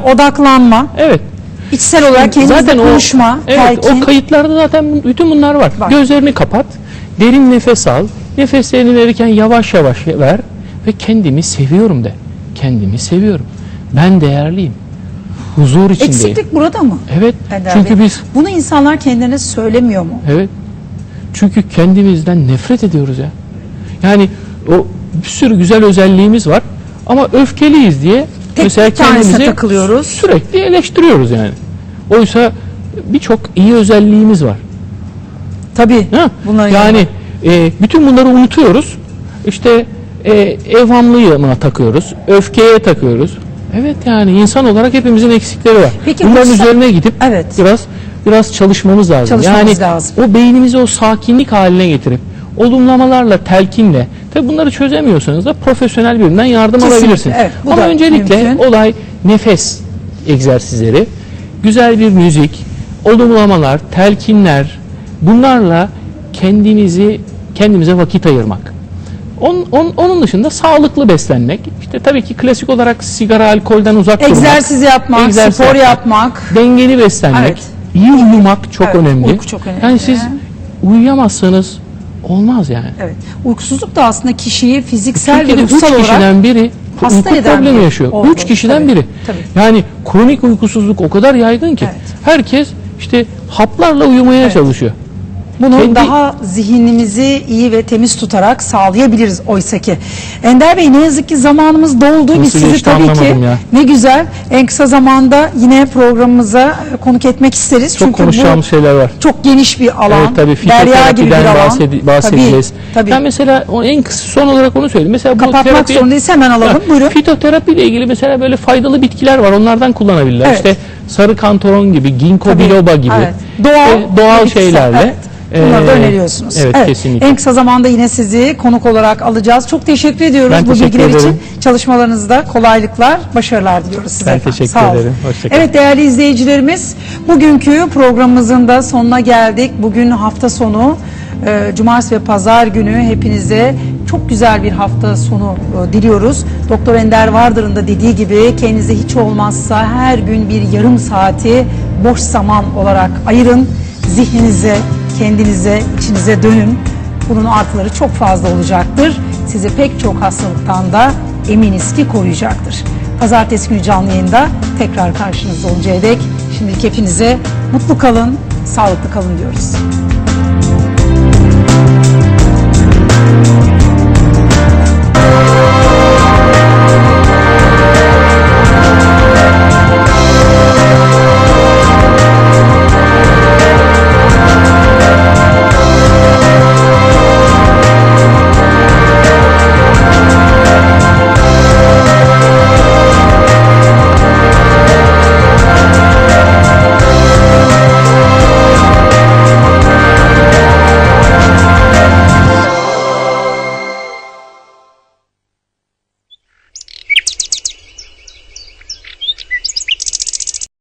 dinleyip odaklanma, evet içsel olarak kendinizle zaten o konuşma, evet telkin. o kayıtlarda zaten bütün bunlar var. Var. Gözlerini kapat, derin nefes al. Nefeslerini verirken yavaş yavaş ver ve kendimi seviyorum de. Kendimi seviyorum. Ben değerliyim. Huzur içindeyim. Eksiklik burada mı? Evet. Ender çünkü Bey? biz Bunu insanlar kendilerine söylemiyor mu? Evet. Çünkü kendimizden nefret ediyoruz ya. Yani o bir sürü güzel özelliğimiz var ama öfkeliyiz diye Tek mesela bir kendimizi takılıyoruz. sürekli eleştiriyoruz yani. Oysa birçok iyi özelliğimiz var. Tabii. Ha? Yani e, bütün bunları unutuyoruz. İşte e, evhamlığına takıyoruz, öfkeye takıyoruz. Evet yani insan olarak hepimizin eksikleri var. Peki Bunların bu sa- üzerine gidip Evet. biraz biraz çalışmamız lazım. Çalışmamız yani lazım. o beynimizi o sakinlik haline getirip olumlamalarla, telkinle tabi bunları çözemiyorsanız da profesyonel birinden yardım Kesinlikle, alabilirsiniz. evet, bu Ama da öncelikle mümkün. olay nefes egzersizleri, güzel bir müzik, olumlamalar, telkinler bunlarla kendimizi kendimize vakit ayırmak. On- on- onun dışında sağlıklı beslenmek. İşte tabii ki klasik olarak sigara, alkolden uzak durmak. Egzersiz yapmak, egzersiz spor yapmak, yapmak. Dengeli beslenmek. Evet. iyi uyumak çok Evet, önemli. uyku çok önemli. Yani siz uyuyamazsanız olmaz yani. Evet. Uykusuzluk da aslında kişiyi fiziksel ve Türkiye'de üç ruhsal olarak kişiden biri hasta uyku eden problemi bir yaşıyor. olgu. Üç kişiden Tabii, biri. tabii. Yani kronik uykusuzluk o kadar yaygın ki Evet. herkes işte haplarla uyumaya Evet. çalışıyor. Bunu Kendi- daha zihnimizi iyi ve temiz tutarak sağlayabiliriz oysa ki. Ender Bey ne yazık ki zamanımız doldu. Biz sizi tabii ki ya. ne güzel en kısa zamanda yine programımıza konuk etmek isteriz. Çok Çünkü konuşacağımız şeyler var. çok geniş bir alan. Evet tabii derya gibi bir alan. bahsedeceğiz. Tabii, tabii. Ben mesela en kısa son olarak onu söyleyeyim. Mesela bu Kapatmak terapi- zorundayız hemen alalım. Ha, Buyurun. Fitoterapi ile ilgili mesela böyle faydalı bitkiler var. Onlardan kullanabilirler. Evet. İşte sarı kantaron gibi, ginkgo Tabii, biloba gibi. evet. Doğal, işte doğal şeylerle. evet. Bunları da öneriyorsunuz. Evet, kesinlikle. En kısa zamanda yine sizi konuk olarak alacağız. Çok teşekkür ediyoruz Ben bu teşekkür bilgiler için. ederim. Çalışmalarınızda kolaylıklar, başarılar diliyoruz size. Ben efendim. teşekkür Sağ ederim. Hoşça kalın. Evet değerli izleyicilerimiz, bugünkü programımızın da sonuna geldik. Bugün hafta sonu, e, cumartesi ve pazar günü hepinize çok güzel bir hafta sonu e, diliyoruz. Doktor Ender Vardır'ın da dediği gibi kendinize hiç olmazsa her gün bir yarım saati boş zaman olarak ayırın. Zihninize, kendinize, içinize dönün. Bunun artıları çok fazla olacaktır. Sizi pek çok hastalıktan da eminiz ki koruyacaktır. Pazartesi günü canlı yayında tekrar karşınızda olacağı dek şimdilik hepinize mutlu kalın, sağlıklı kalın diyoruz.